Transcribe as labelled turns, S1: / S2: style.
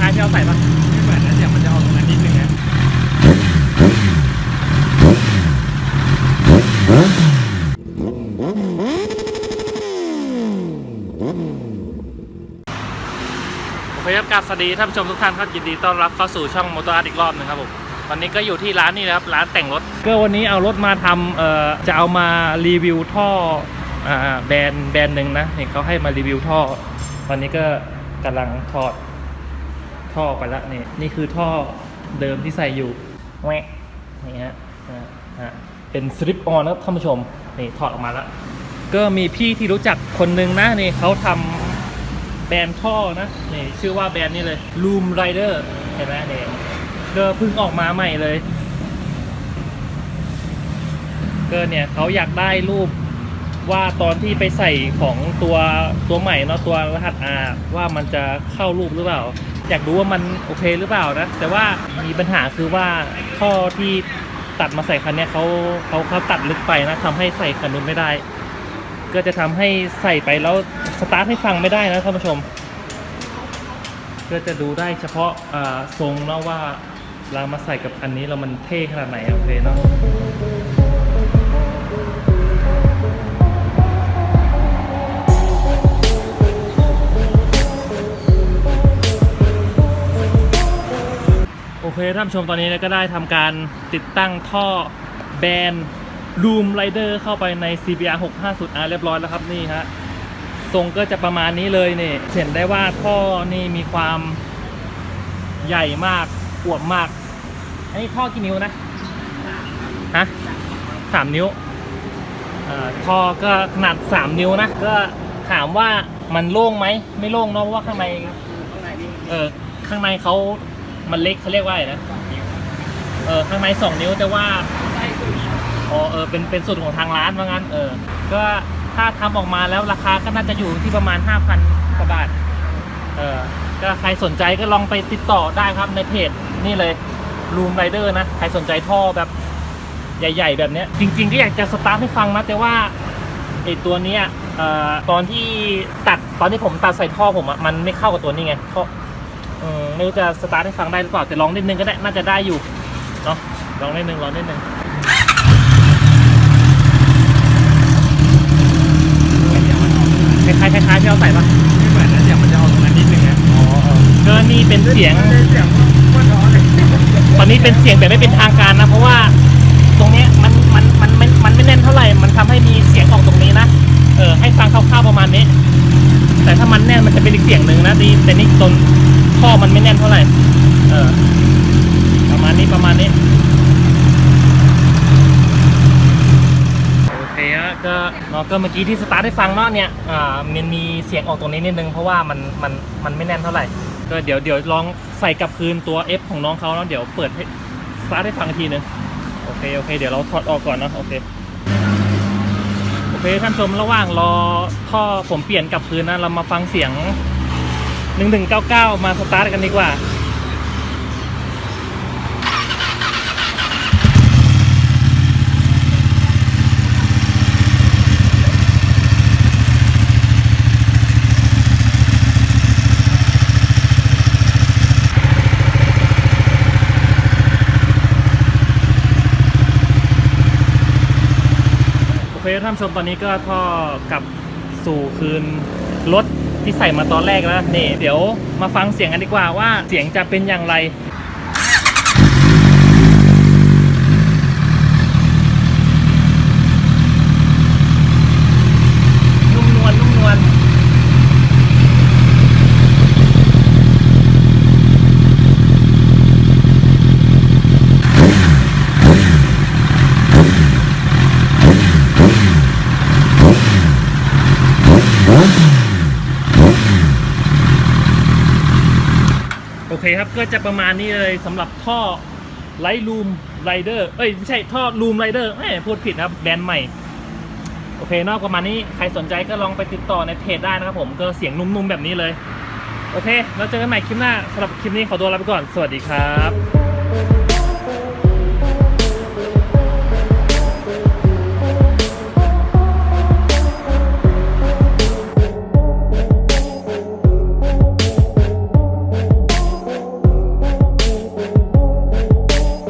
S1: ล้ายๆที่เราใส่ปะ
S2: ไม่เหมือนนะเสียงมันจะออกตรงนั้นนิดนึงนะ
S1: โอเคครับกราบสวัสดีท่านผู้ชมทุกท่านครับยินดีต้อนรับเข้าสู่ช่องมอเตอร์อาร์ตอีกรอบหนึงครับผมวันนี้ก็อยู่ที่ร้านนี้นะครับร้านแต่งรถก็วันนี้เอารถมาทำเอ่อจะเอามารีวิวท่ออ่าแบรนด์แบรนด์หนึ่งนะเห็นเขาให้มารีวิวท่อวันนี้ก็กำลังถอด ท่อไปแล้วนี่นี่คือท่อเดิมที่ใส่อยู่แหวะนี่ฮะอ่าอ่าเป็นสลิปออนนะครับท่านผู้ชมนี่ถอดออกมาแล้วก็มีพี่ที่รู้จักคนหนึ่งนะนี่เขาทำแบรนด์ท่อนะนี่ชื่อว่าแบรนด์นี้เลย Loom Rider เห็นไหมเนี่ยก็เพิ่งออกมาใหม่เลยก็เนี่ยเขาอยากได้รูปว่าตอนที่ไปใส่ของตัวตัวใหม่เนาะตัวรหัส R ว่ามันจะเข้ารูปหรือเปล่า อยากรู้ว่ามันโอเคหรือเปล่านะ แต่ว่ามีปัญหาคือว่าท่อที่ตัดมาใส่คันนี้เขาเขาเขาตัดลึกไปนะทำให้ใส่คันนู้นไม่ได้ ก็จะทำให้ใส่ไปแล้วสตาร์ทให้ฟังไม่ได้นะท่านผู้ชม ก็จะดูได้เฉพาะทรงเนาะว่าเรามาใส่กับคันนี้เรามันเท่ขนาดไหนโอเคเนาะ เคท่านผู้ชมตอนนี้ก็ได้ทำการติดตั้งท่อแบน Room Rider เข้าไปใน CBR 650R เรียบร้อยแล้วครับนี่ฮะทรงก็จะประมาณนี้เลยเนี่ยเห็นได้ว่าท่อนี่มีความใหญ่มากอวบมาก อันนี้ท่อกี่นิ้วนะฮะสามนิ้วเอ่อท่อก็ขนาดสามนิ้วนะ ก็ถามว่ามันโล่งไหม ไม่โล่งเนาะเพราะว่าข้างใน
S2: ข้างในนี่
S1: เออข้างในเขา มันเล็กเขาเรียกว่าอะไรนะเออข้างในสองนิ้วแต่ว่าอ๋อเออเป็นเป็นสูตรของทางร้านว่างั้น เออ ก็ถ้าทำออกมาแล้วราคาก็น่าจะอยู่ที่ประมาณ5,000กว่าบาท เออก็ใครสนใจก็ลองไปติดต่อได้ครับในเพจนี่เลย Room Rider นะ ใครสนใจท่อแบบใหญ่ ๆ แบบเนี้ยจริง ๆ ก็อยากจะสตาร์ทให้ฟังนะ แต่ว่าไอตัวเนี้ยเอ่อตอนที่ตัดตอนที่ผมตัดใส่ท่อผมอะมันไม่เข้ากับตัวนี้ไงท่อ ไม่รู้จะสตาร์ทให้ฟังได้หรือเปล่าแต่ลองนิดนึงก็ได้น่าจะได้อยู่เนาะลองนิดนึงลองนิดนึงคล้ายๆคล้ายๆที่เราใส่ปะ
S2: ไม่เหมือนนะเสียงมันจะออกตรงนั้นนิดนึงนะ
S1: อ๋อก็นี่เป็นเสียง
S2: เสียงว่าร้อนเลย
S1: ตอนนี้เป็นเสียงแบบไม่เป็นทางการนะ เพราะว่าตรงเนี้ยมันมันมันมันมันไม่แน่นเท่าไหร่มันทำให้มีเสียงออกตรงนี้นะเออให้ฟังคร่าวๆประมาณนี้ แต่ถ้ามันแน่นมันจะเป็นอีกเสียงหนึ่งนะดีแต่นี่ตร งท่อมันไม่แน่นเท่าไหร่ เออ ประมาณนี้ประมาณนี้ โอเคฮะก็เนาะก็เมื่อกี้ที่สตาร์ทให้ฟังเนาะเนี่ย อ่า มันมีเสียงออกตรงนี้นิดนึง เพราะว่ามัน มัน มันไม่แน่นเท่าไหร่ ก็เดี๋ยว เดี๋ยวลองใส่กลับคืนตัว F ของน้องเขาแล้วเดี๋ยวเปิดให้สตาร์ทให้ฟังอีกทีนึง โอเค โอเค เดี๋ยวเราถอดออกก่อนเนาะ โอเคโอเคท่านชมระหว่างรอท่อผมเปลี่ยนกลับคืนนะเรามาฟังเสียง 1199 มาสตาร์ทกันดีกว่า โอเคท่านผู้ชมตอนนี้ก็ท่อกลับสู่คืนรถ ที่ใส่มาตอนแรกแล้วนี่เดี๋ยวมาฟังเสียงกันดีกว่าว่าเสียงจะเป็นอย่างไร นุ่มนวลนุ่มนวล โอ เคครับ ก็จะประมาณนี้เลยสำหรับท่อไลท์ลูมไรเดอร์เอ้ยไม่ใช่ท่อลูมไรเดอร์ไม่พูดผิดครับแบรนด์ใหม่ โอเคนอกประมาณนี้ใครสนใจก็ลองไปติดต่อในเพจได้นะครับผมก็เสียงนุ่มๆแบบนี้เลย โอเค แล้วเจอกันใหม่คลิปหน้าสำหรับคลิปนี้ขอตัวลาไปก่อน สวัสดีครับ